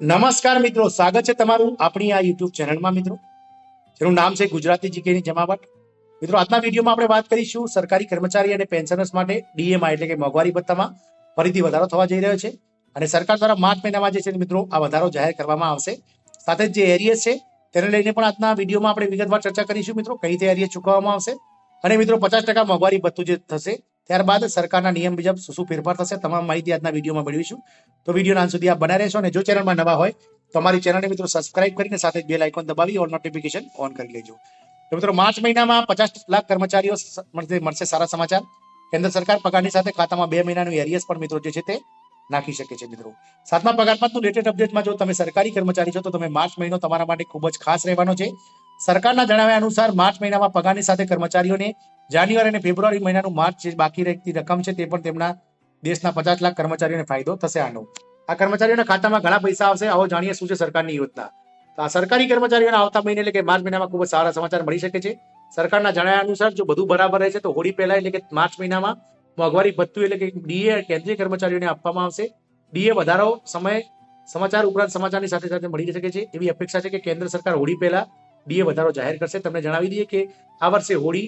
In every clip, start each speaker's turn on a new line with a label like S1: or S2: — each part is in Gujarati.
S1: નમસ્કાર મિત્રો, સ્વાગત છે તમારું આપણી આ યુટ્યુબ ચેનલમાં મિત્રો. જેનું નામ છે ગુજરાતી જીકેની જમાવટ. મિત્રો, આજના વિડીયોમાં આપણે વાત કરીશું સરકારી કર્મચારી અને પેન્શનર્સ માટે ડીએમાં એટલે કે મોંઘવારી ભથ્થામાં ફરીથી વધારો થવા જઈ રહ્યો છે. અને સરકાર દ્વારા માર્ચ મહિનામાં જે છે મિત્રો, આ વધારો જાહેર કરવામાં આવશે. સાથે જે એરિયસ છે, તેને લઈને પણ આજના વિડીયોમાં આપણે વિગતવાર ચર્ચા કરીશું મિત્રો, કઈ રીતે એરિયસ ચૂકવવામાં આવશે. અને મિત્રો, પચાસ ટકા મોંઘવારી ભથ્થું જે થશે ત્યારબાદ સરકારના નિયમ મુજબ શું શું ફેરફાર થશે તમામ માહિતી આજના વિડીયોમાં મેળવીશું. તો વિડીયોના અંત સુધી આપ બના રહેશો અને જો ચેનલમાં નવા હોય, તો અમારી ચેનલને મિત્રો સબસ્ક્રાઇબ કરીને સાથે જ બેલ દબાવી ઓલ નોટિફિકેશન ઓન કરી લેજો. તો મિત્રો, માર્ચ મહિનામાં પચાસ લાખ કર્મચારીઓ મળશે સારા સમાચાર. કેન્દ્ર સરકાર પગારની સાથે ખાતામાં બે મહિનાનું એરિયસ પણ મિત્રો જે છે તે નાખી શકે છે મિત્રો. સાતમા પગારમાં પંચનું લેટેસ્ટ અપડેટમાં જો તમે સરકારી કર્મચારી છો, તો તમે માર્ચ મહિનો તમારા માટે ખૂબ જ ખાસ રહેવાનો છે. સરકારના જણાવ્યા અનુસાર, માર્ચ મહિનામાં પગારની સાથે કર્મચારીઓને જાન્યુઆરી અને ફેબ્રુઆરી મહિનાનું માર્ચ જે બાકી રહેતી રકમ છે તે પણ તેમના દેશના પચાસ લાખ કર્મચારીઓને ફાયદો થશે આનો. આ કર્મચારીઓના ખાતામાં ઘણા પૈસા આવશે. આવો જાણીએ શું છે સરકારની યોજના. આ સરકારી કર્મચારીઓના આવતા મહિને એટલે કે માર્ચ મહિનામાં ખૂબ જ સારા સમાચાર મળી શકે છે. સરકારના જણાવ્યા અનુસાર જો બધું બરાબર રહે છે તો હોળી પહેલા એટલે કે માર્ચ મહિનામાં મોંઘવારી ભથ્થું એટલે કે ડીએ કેન્દ્રીય કર્મચારીઓને આપવામાં આવશે. ડીએ વધારો સમય, સમાચાર ઉપરાંત સમાચારની સાથે સાથે મળી શકે છે. એવી અપેક્ષા છે કે કેન્દ્ર સરકાર હોળી પહેલા ડીએ વધારો જાહેર કરશે. તમને જણાવી દઈએ કે આ વર્ષે હોળી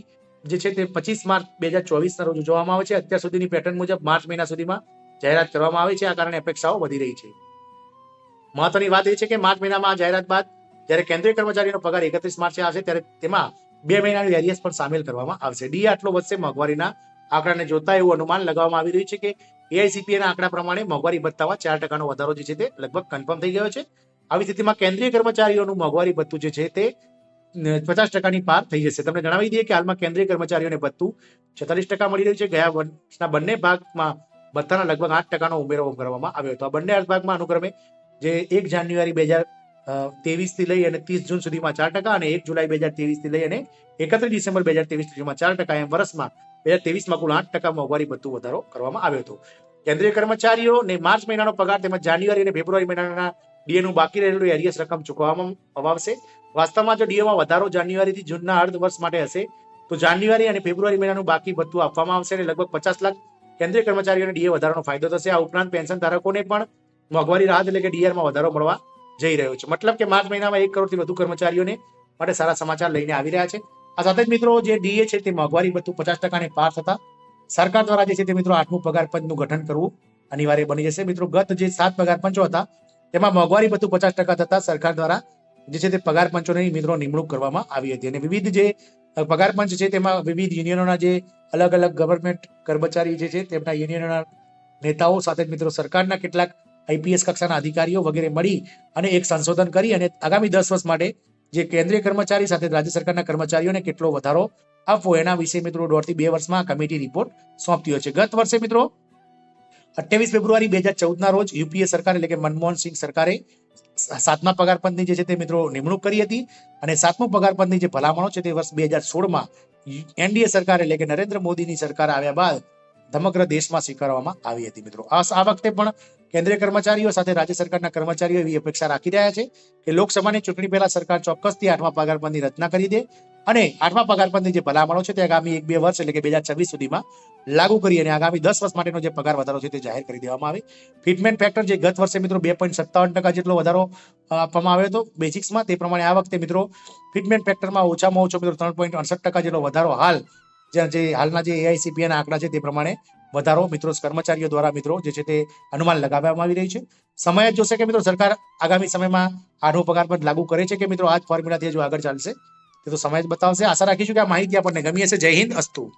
S1: જે છે તે પચીસ માર્ચ બે હજાર ચોવીસના રોજ ઉજવવામાં આવે છે. અત્યાર સુધીની પેટર્ન મુજબ માર્ચ મહિના સુધીમાં જાહેરાત કરવામાં આવી છે. આ કારણે અપેક્ષાઓ વધી રહી છે. મહત્વની વાત એ છે કે માર્ચ મહિનામાં આ જાહેરાત બાદ જ્યારે કેન્દ્રીય કર્મચારીનો પગાર એકત્રીસ માર્ચે આવશે ત્યારે તેમાં બે મહિનાની એરિયસ પણ સામેલ કરવામાં આવશે. ડી આટલો વધશે મોંઘવારીના આંકડાને જોતા એવું અનુમાન લગાવવામાં આવી રહ્યું છે કે એઆઈસીપીએના આંકડા પ્રમાણે મોંઘવારી ભથ્થામાં ચાર ટકાનો વધારો જે છે તે લગભગ કન્ફર્મ થઈ ગયો છે. આવી સ્થિતિમાં કેન્દ્રીય કર્મચારીઓનું મોંઘવારી ભથ્થું જે છે તે પચાસ ટકાની પાર થઈ જશે. તમને જણાવી દઈએ કે હાલમાં કેન્દ્રીય કર્મચારીઓને ભથ્થું છેતાલીસ ટકા મળી રહ્યું છે. ગયા વર્ષના બંને ભાગમાં ભથ્થાના લગભગ આઠ ટકાનો ઉમેરો કરવામાં આવ્યો હતો. આ બંને ભાગમાં અનુક્રમે જે એક જાન્યુઆરી બે હજાર ત્રેવીસથી લઈ અને ત્રીસ જૂન સુધીમાં ચાર ટકા અને એક જુલાઈ બે હજાર ત્રેવીસથી લઈ અને એકત્રીસ ડિસેમ્બર બે હજાર ત્રેવીસ સુધીમાં ચાર ટકા એમ વર્ષમાં બે હજાર ત્રેવીસમાં કુલ આઠ ટકા મોંઘવારી ભથ્થું વધારો કરવામાં આવ્યો હતો. કેન્દ્રીય કર્મચારીઓ ને માર્ચ મહિનાનો પગાર તેમજ જાન્યુઆરી અને ફેબ્રુઆરી મહિનાના ડીએ નું બાકી રહેલું એરિયસ રકમ ચૂકવવામાં અપાવશે વાસ્તવમાં જો ડીએમાં વધારો જાન્યુઆરીથી જૂનના અર્ધ વર્ષ માટે હશે, તો જાન્યુઆરી અને ફેબ્રુઆરી મહિનાનું બાકી ભથ્થું આપવામાં આવશે અને લગભગ પચાસ લાખ કેન્દ્રીય કર્મચારીઓને ડીએ વધારાનો ફાયદો થશે. આ ઉપરાંત પેન્શન ધારકોને પણ મોંઘવારી રાહત એટલે કે ડીઆરમાં વધારો મળવા જઈ રહ્યો છે. મતલબ કે માર્ચ મહિનામાં એક કરોડથી વધુ કર્મચારીઓને માટે સારા સમાચાર લઈને આવી રહ્યા છે. આ સાથે જ મિત્રો જે ડીએ છે તે મોંઘવારી ભથ્થું પચાસ ટકાને પાર થતા સરકાર દ્વારા જે છે તે મિત્રો આઠમું પગાર પંચનું ગઠન કરવું અનિવાર્ય બની જશે. મિત્રો ગત જે સાત પગાર પંચો હતા તેમાં મોંઘવારી ભથ્થું પચાસ ટકા થતા સરકાર દ્વારા જે છે તે પગાર પંચોની મિત્રો નિમણૂક કરવામાં આવી હતી અને વિવિધ જે પગાર પંચ છે તેમાં વિવિધ યુનિયનોના જે અલગ અલગ ગવર્મેન્ટ કર્મચારી જે છે તેમના યુનિયનોના નેતાઓ સાથે જ મિત્રો સરકારના કેટલાક આઈપીએસ કક્ષાના અધિકારીઓ વગેરે મળી અને એક સંશોધન કરી અને આગામી દસ વર્ષ માટે જે કેન્દ્રીય કર્મચારી સાથે રાજ્ય સરકારના કર્મચારીઓને કેટલો વધારો આપવો એના વિશે મિત્રો દોઢથી બે વર્ષમાં કમિટી રિપોર્ટ સોંપતી છે. ગત વર્ષે મિત્રો અઠ્યાવીસ ફેબ્રુઆરી બે હજાર ચૌદના રોજ યુપીએ સરકાર, એટલે કે મનમોહન સિંહ સરકારે સાતમા પગાર પંચની જે છે તે મિત્રો નિમણૂક કરી હતી અને સાતમો પગાર પંચની જે ભલામણો છે તે વર્ષ બે હજાર સોળમાં એનડીએ સરકાર, એટલે કે નરેન્દ્ર મોદીની સરકાર આવ્યા બાદ સમગ્ર દેશમાં સ્વીકારવામાં આવી હતી મિત્રો. આ આ વખતે પણ કેન્દ્રીય કર્મચારીઓ સાથે રાજ્ય સરકારના કર્મચારીઓ એવી અપેક્ષા રાખી રહ્યા છે કે લોકસભાની ચૂંટણી પહેલા સરકાર ચોક્કસથી આઠમા પગારપંચની રચના કરી દે અને આઠમા પગારપંચની જે ભલામણો છે તે આગામી એક બે વર્ષ એટલે કે બે હજાર છવ્વીસ સુધીમાં લાગુ કરી અને આગામી દસ વર્ષ માટેનો જે પગાર વધારો છે તે જાહેર કરી દેવામાં આવે. ફિટમેન્ટ ફેક્ટર જે ગત વર્ષે મિત્રો બે પોઈન્ટ સત્તાવન ટકા જેટલો વધારો આપવામાં આવ્યો હતો બેઝિક્સમાં, તે પ્રમાણે આ વખતે મિત્રો ફિટમેન્ટ ફેક્ટરમાં ઓછામાં ઓછો મિત્રો ત્રણ પોઈન્ટ અડસઠ ટકા જેટલો વધારો હાલ જે હાલના જે એઆઈસીપીએના આંકડા છે તે પ્રમાણે વધારો મિત્રો કર્મચારીઓ દ્વારા મિત્રો જે છે તે અનુમાન લગાવવામાં આવી રહ્યું છે. સમય જ જોશે કે મિત્રો સરકાર આગામી સમયમાં આઠમો પગાર પર લાગુ કરે છે કે મિત્રો આ જ ફોર્મ્યુલાથી જો આગળ ચાલશે? તે સમય જ બતાવશે. આશા રાખીશું કે આ માહિતી આપણને ગમી હશે. જય હિન્દ, અસ્તુ.